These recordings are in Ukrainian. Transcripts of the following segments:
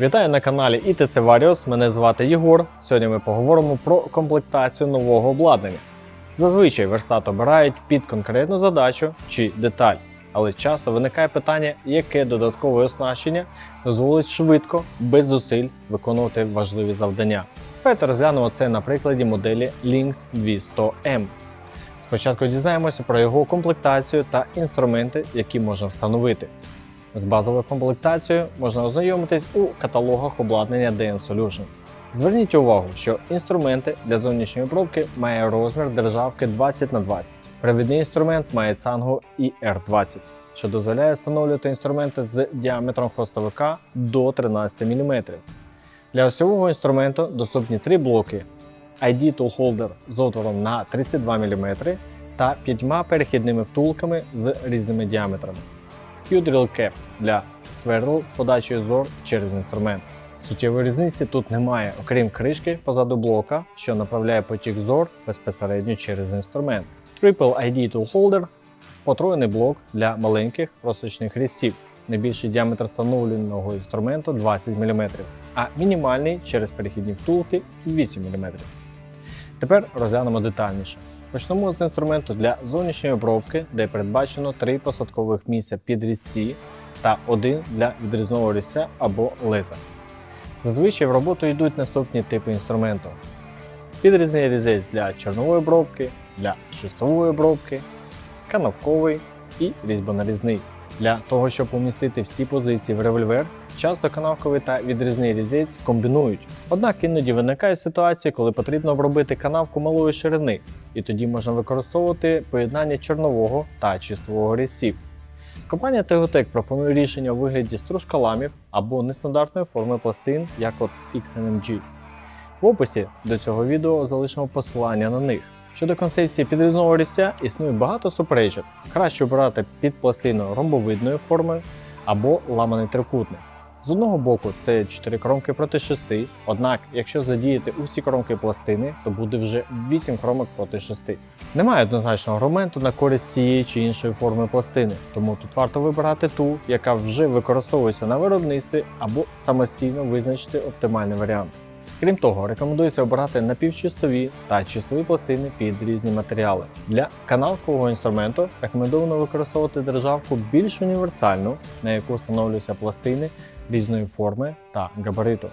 Вітаю на каналі ITC Varios. Мене звати Єгор. Сьогодні ми поговоримо про комплектацію нового обладнання. Зазвичай верстат обирають під конкретну задачу чи деталь, але часто виникає питання, яке додаткове оснащення дозволить швидко, без зусиль виконувати важливі завдання. Давайте розглянемо це на прикладі моделі Lynx 200M. Спочатку дізнаємося про його комплектацію та інструменти, які можна встановити. З базовою комплектацією можна ознайомитись у каталогах обладнання DN Solutions. Зверніть увагу, що інструменти для зовнішньої обробки має розмір державки 20 на 20. Привідний інструмент має цангу IR20, що дозволяє встановлювати інструменти з діаметром хвостовика до 13 мм. Для осьового інструменту доступні три блоки ID Tool Holder з отвором на 32 мм та п'ятьма перехідними втулками з різними діаметрами. Q-Drill Cap для свердл з подачею зор через інструмент. Суттєвої різниці тут немає, окрім кришки позаду блока, що направляє потік зор безпосередньо через інструмент. Triple ID Tool Holder потроєний блок для маленьких розточних різців. Найбільший діаметр встановленого інструменту 20 мм, а мінімальний через перехідні втулки 8 мм. Тепер розглянемо детальніше. Почнемо з інструменту для зовнішньої обробки, де передбачено три посадкових місця під різці та один для відрізного різця або леза. Зазвичай в роботу йдуть наступні типи інструменту: підрізний різець для чорнової обробки, для шестової обробки, канавковий і різьбонарізний. Для того, щоб умістити всі позиції в револьвер, часто канавковий та відрізний різець комбінують. Однак іноді виникають ситуації, коли потрібно обробити канавку малої ширини, і тоді можна використовувати поєднання чорнового та чистового різців. Компанія Tegotec пропонує рішення у вигляді стружкаламів або нестандартної форми пластин, як от XNMG. В описі до цього відео залишимо посилання на них. Щодо концепції підрізного різця існує багато суперечок. Краще обирати під пластину ромбовидної форми або ламаний трикутник. З одного боку, це 4 кромки проти 6, однак, якщо задіяти усі кромки пластини, то буде вже 8 кромок проти 6. Немає однозначного аргументу на користь тієї чи іншої форми пластини, тому тут варто вибирати ту, яка вже використовується на виробництві, або самостійно визначити оптимальний варіант. Крім того, рекомендується обирати напівчистові та чистові пластини під різні матеріали. Для каналкового інструменту рекомендовано використовувати державку більш універсальну, на яку встановлюються пластини різної форми та габариту.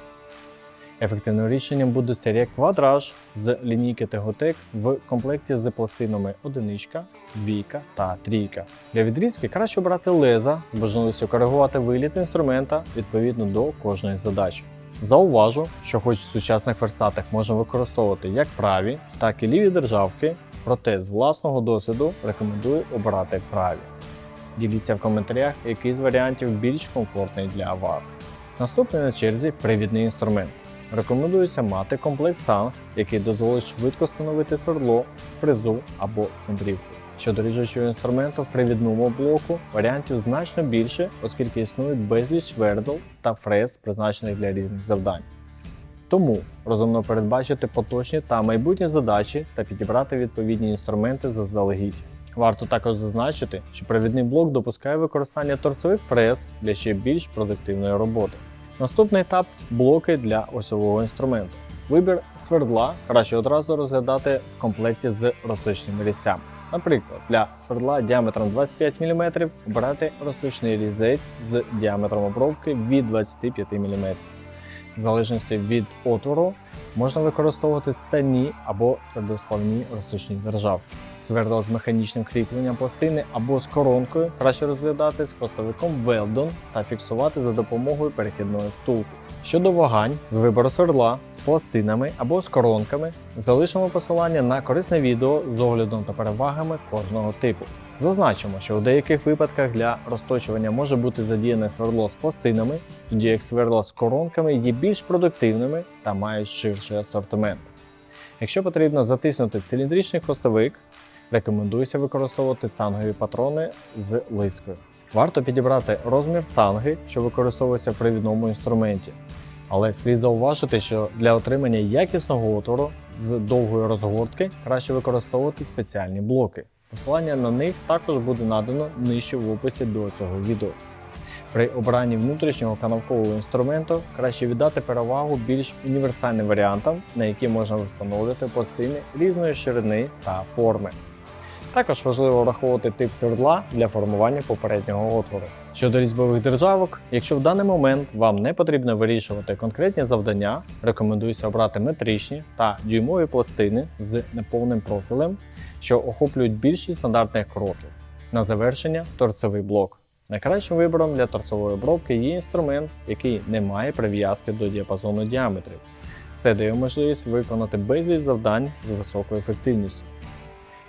Ефективним рішенням буде серія квадраж з лінійки Tegotec в комплекті з пластинами 1, 2 та 3. Для відрізки краще обрати леза з можливістю коригувати виліт інструмента відповідно до кожної задачі. Зауважу, що хоч в сучасних верстатах можна використовувати як праві, так і ліві державки, проте з власного досвіду рекомендую обирати праві. Діліться в коментарях, який з варіантів більш комфортний для вас. Наступний на черзі привідний інструмент. Рекомендується мати комплект санг, який дозволить швидко встановити свердло, фрезу або центрівку. Щодо ріжучого інструменту в привідному блоку варіантів значно більше, оскільки існують безліч вердл та фрез, призначених для різних завдань. Тому розумно передбачити поточні та майбутні задачі та підібрати відповідні інструменти заздалегідь. Варто також зазначити, що провідний блок допускає використання торцевих фрез для ще більш продуктивної роботи. Наступний етап блоки для осьового інструменту. Вибір свердла краще одразу розглядати в комплекті з розточними різцями. Наприклад, для свердла діаметром 25 мм обирати розточний різець з діаметром обробки від 25 мм. В залежності від отвору можна використовувати стальні або твердосплавні розточні державки. Свердла з механічним кріпленням пластини або з коронкою краще розглядати з хвостовиком Weldon та фіксувати за допомогою перехідної втулки. Щодо вагань з вибору свердла з пластинами або з коронками, залишимо посилання на корисне відео з оглядом та перевагами кожного типу. Зазначимо, що у деяких випадках для розточування може бути задіяне свердло з пластинами, тоді як свердла з коронками є більш продуктивними та мають ширший асортимент. Якщо потрібно затиснути циліндричний хвостовик, рекомендується використовувати цангові патрони з лискою. Варто підібрати розмір цанги, що використовується в привідному інструменті. Але слід зауважити, що для отримання якісного отвору з довгої розгортки краще використовувати спеціальні блоки. Посилання на них також буде надано нижче в описі до цього відео. При обранні внутрішнього канавкового інструменту краще віддати перевагу більш універсальним варіантам, на які можна встановлювати пластини різної ширини та форми. Також важливо враховувати тип свердла для формування попереднього отвору. Щодо різьбових державок, якщо в даний момент вам не потрібно вирішувати конкретні завдання, рекомендується обрати метричні та дюймові пластини з неповним профілем, що охоплюють більшість стандартних кроків. На завершення торцевий блок. Найкращим вибором для торцевої обробки є інструмент, який не має прив'язки до діапазону діаметрів. Це дає можливість виконати безліч завдань з високою ефективністю.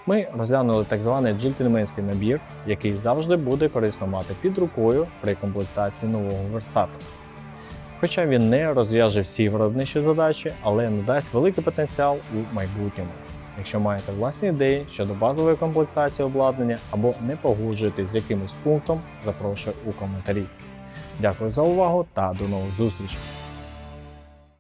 Ми розглянули так званий джентльменський набір, який завжди буде корисно мати під рукою при комплектації нового верстату. Хоча він не розв'яже всі виробничі задачі, але надасть великий потенціал у майбутньому. Якщо маєте власні ідеї щодо базової комплектації обладнання або не погоджуєтесь з якимось пунктом, запрошую у коментарі. Дякую за увагу та до нових зустрічей!